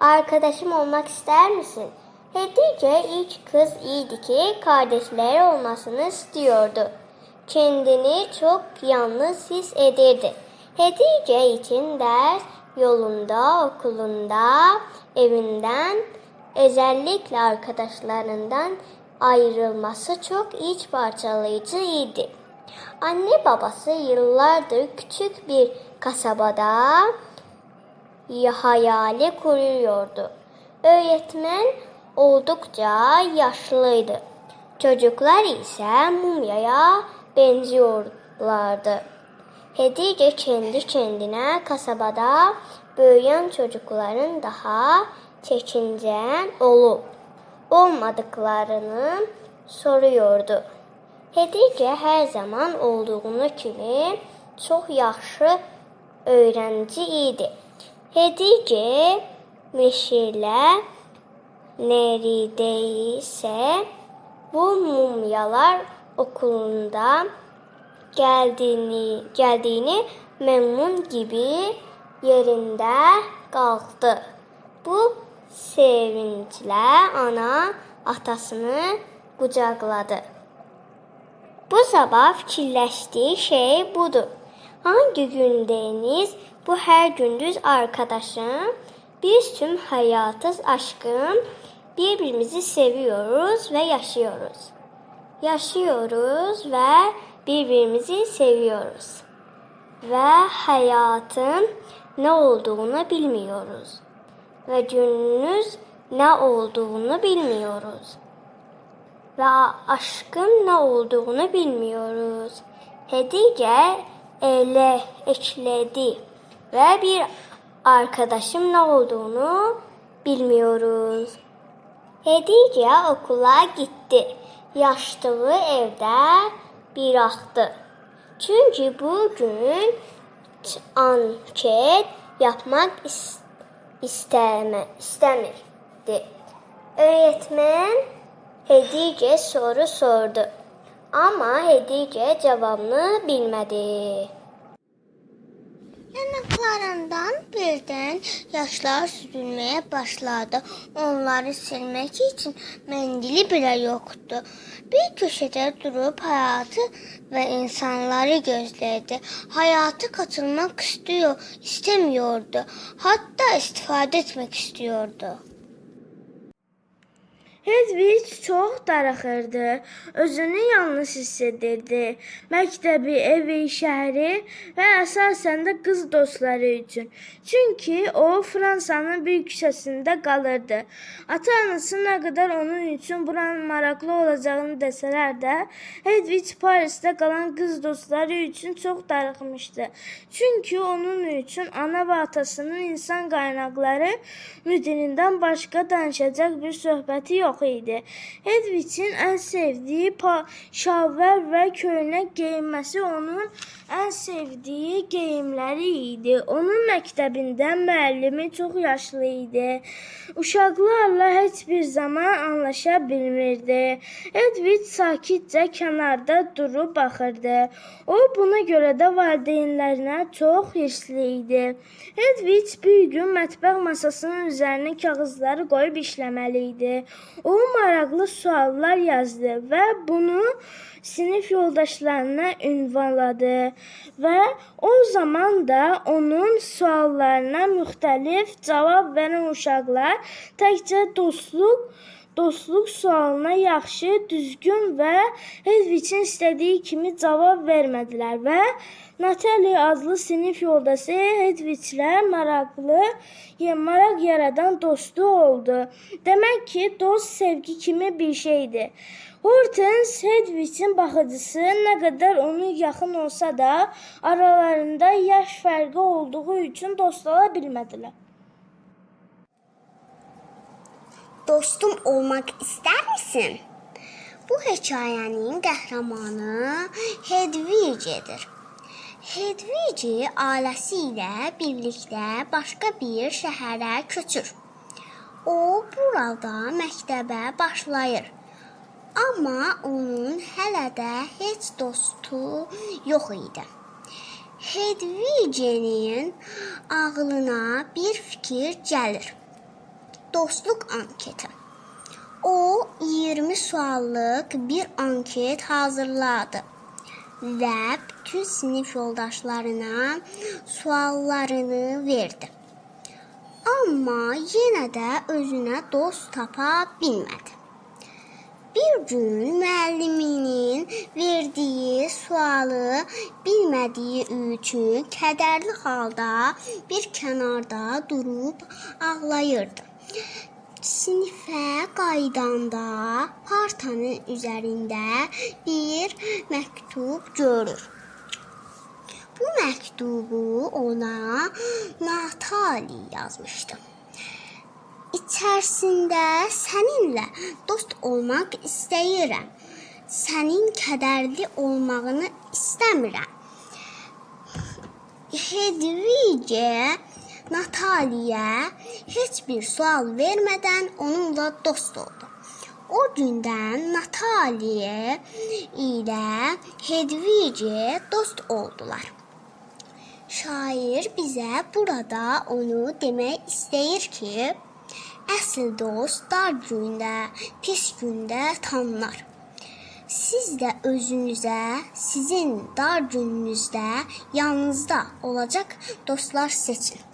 Arkadaşım olmak ister misin? Hatice ilk kız iyiydi ki kardeşleri olmasını istiyordu. Kendini çok yalnız his ederdi. Hatice için ders yolunda, okulunda, evinden, özellikle arkadaşlarından ayrılması çok iç parçalayıcıydı. Anne babası yıllardır küçük bir kasabada hayali kuruyordu. Öğretmen oldukça yaşlıydı. Çocuklar ise mumyaya benziyorlardı. Hedice kendi kendine kasabada büyüyen çocukların daha çekincen olup olmadıklarını soruyordu. Hedice her zaman olduğunu kimi çok yaxşı öğrenci idi. Hediye meşilə neredeysə bu mumyalar okulunda gəldiyini, gəldiyini məmnun gibi yerində qalxdı. Bu sevinclə ana atasını qucaqladı. Bu sabah fikirləşdiyi şey budur. Hangi gün deniz bu her gündüz arkadaşım, biz tüm hayatız aşkım, birbirimizi seviyoruz ve yaşıyoruz. Yaşıyoruz ve birbirimizi seviyoruz. Ve hayatın ne olduğunu bilmiyoruz. Ve günümüz ne olduğunu bilmiyoruz ve aşkın ne olduğunu bilmiyoruz. Hedice ele ekledi və bir arkadaşım nə olduğunu bilmiyoruz. Hediyə okula getdi. Yaşdığı evdə bıraxdı. Çünki bu gün anket yapmaq istəmə istəmirdi. Öyrətmən Hediyə soru sordu. Amma Hediyə cavabını bilmədi. Yanaklarından birden yaşlar süzülmeye başladı. Onları silmek için mendili bile yoktu. Bir köşede durup hayatı ve insanları gözledi. Hayata katılmak istiyor, istemiyordu. Hatta istifade etmek istiyordu. Hedvig çox darıxırdı. Özünü yalnız hiss edirdi. Məktəbi, evi, şəhəri və əsasən də qız dostları üçün. Çünki o Fransanın bir küçəsində qalırdı. Ata-anası nə qədər onun üçün buranın maraqlı olacağını desələr də, Hedvig Parisdə qalan qız dostları üçün çox darıxmışdı. Çünki onun üçün ana və atasının insan qaynaqları müdirindən başqa danışacaq bir söhbəti yox idi. Hedvigin ən sevdiyi pa- şalvar və köynək geyinməsi onun ən sevdiyi geyimləri idi. Onun məktəbində müəllimi çox yaşlı idi. Uşaqlarla heç bir zaman anlaşa bilmirdi. Hedvig sakitcə kənarda durub baxırdı. O buna görə də valideynlərinə çox hirsli idi. Hedvig bir gün mətbəx masasının üzərinə kağızları qoyub işləməli idi. O maraqlı suallar yazdı və bunu sinif yoldaşlarına ünvanladı və o zaman da onun suallarına müxtəlif cavab verən uşaqlar təkcə dostluq dostluq sualına yaxşı, düzgün və Hedvigin istədiyi kimi cavab vermədilər və Natali adlı sinif yoldaşı Hedviglə maraqlı, maraq yaradan dostu oldu. Demək ki, dost sevgi kimi bir şeydir. Hortens Hedvigin baxıcısı nə qədər onun yaxın olsa da, aralarında yaş fərqi olduğu üçün dost ola bilmədilər. Dostum olmak ister misin? Bu hikayenin kahramanı Hedvige'dir. Hedvige ailesiyle birlikte başka bir şehre köçür. O burada məktəbə başlayır. Amma onun hələ də heç dostu yox idi. Hedvige'nin ağlına bir fikir gəlir. Dostluq anketi. O 20 suallıq bir anket hazırladı və bütün sinif yoldaşlarına suallarını verdi. Amma yenə də özünə dost tapa bilmədi. Bir gün müəlliminin verdiyi sualı bilmədiyi üçün kədərli halda bir kənarda durub ağlayırdı. Sinifə qaydanda partanın üzərində bir məktub görür. Bu məktubu ona Natali yazmışdı. İçərisində səninlə dost olmaq istəyirəm. Sənin kədərli olmağını istəmirəm. Hedvige Nataliyə heç bir sual vermədən onunla dost oldu. O gündən Nataliyə ilə Hedvige dost oldular. Şair bizə burada onu demək istəyir ki, əsl dost dar gündə, pis gündə tanınar. Siz də özünüzə, sizin dar gününüzdə yanınızda olacaq dostlar seçin.